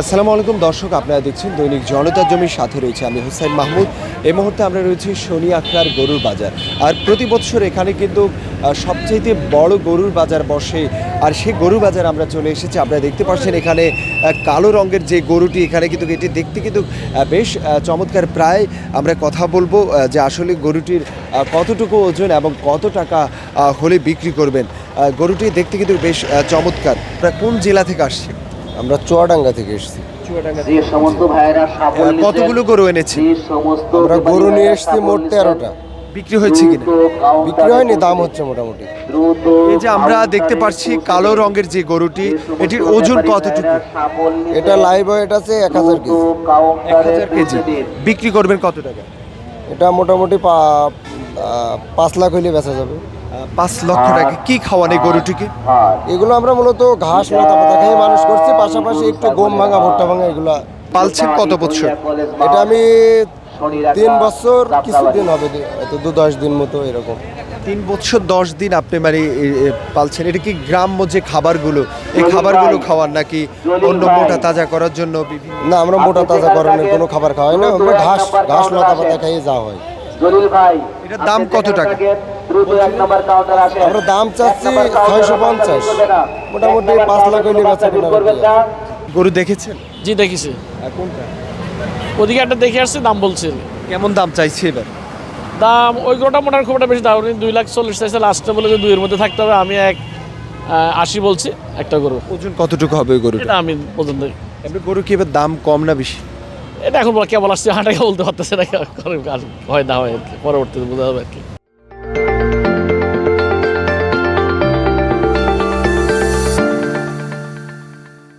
আসসালামু আলাইকুম, দর্শক, আপনারা দেখছেন দৈনিক জনতার জমির সাথে রয়েছে আমি হুসাইন মাহমুদ। এই মুহূর্তে আমরা রয়েছি শনি আখড়ার গরুর বাজার। আর প্রতি বছর এখানে কিন্তু সবচাইতে বড় গরুর বাজার বসে। আর সেই গরুর বাজার আমরা চলে এসেছি। আপনারা দেখতে পাচ্ছেন এখানে কালো রঙের যে গরুটি এখানে কিন্তু এটি দেখতে কিন্তু বেশ চমৎকার। প্রায় আমরা কথা বলব যে আসলে গরুটির কতটুকু ওজন এবং কত টাকা হলে বিক্রি করবেন। গরুটি দেখতে কিন্তু বেশ চমৎকার। আপনারা কোন জেলা থেকে আসছে? আমরা চুয়াডাঙ্গা থেকে এসেছি। যে সমস্ত ভাইয়েরা সাফল্য কতগুলো গরু এনেছি? আমরা গরু নিয়ে এসেছি মোট তেরোটা। বিক্রি হয়েছে কিনা? বিক্রি হয়নি দাম হচ্ছে মোটামুটি। এই যে আমরা দেখতে পাচ্ছি কালো রঙের যে গরুটি এটির ওজন কতটুকু? এটা লাইভ ওয়েট আছে এক হাজার কেজি। এক হাজার কেজি। বিক্রি করবেন কত টাকা? এটা মোটামুটি পা- পাঁচ লাখ হইলে বেচা যাবে। পাঁচ লক্ষ টাকা কি খাওয়ান এই গরুটিকে? এগুলো আমরা মূলত ঘাস লতা পাতা খেয়ে মানুষ করছি পাশাপাশি একটু গম ভাঙা ভুট্টা ভাঙা এগুলা। পালছেন কত বছর? এটা আমি তিন বছর কিছুদিন হবে দু দশ দিন মতো এরকম। তিন বছর দশ দিন আপনি মানে পালছেন। এটা কি গ্রাম্য যে খাবারগুলো? এই খাবারগুলো খাওয়ার নাকি অন্য মোটা তাজা করার জন্য না আমরা মোটা তাজা করণের কোনো খাবার খাওয়াই না আমরা ঘাস ঘাস লতা পাতা খাইয়ে যাওয়া হয়। এটার দাম কত টাকা? দ্রুত এক নম্বর কাউন্টার আসে। আমরা দাম চাচ্ছি ছয়শো পঞ্চাশ। মোটামুটি পাঁচ লাখ হইলে বেচা কিনা করবেন করতে না। গরু দেখেছেন? জি দেখেছি। কোনটা? ওদিকে একটা দেখে আসছে দাম বলছে কেমন দাম চাইছে এবার? দাম ওই গরুটা মোটার খুব একটা বেশি দাম দুই লাখ চল্লিশ চাইছে লাস্টে বলে যে দুইয়ের মধ্যে থাকতে হবে আমি এক আশি বলছি একটা গরু। ওজন কতটুকু হবে ওই গরুটা? আমি গরু কি এবার দাম কম না বেশি? এটা এখন বলা- কেবল আসছে হাঁটাকে বলতে পারতেছে না কাজ হয় না হয় পরবর্তীতে বোঝা যাবে আর কি।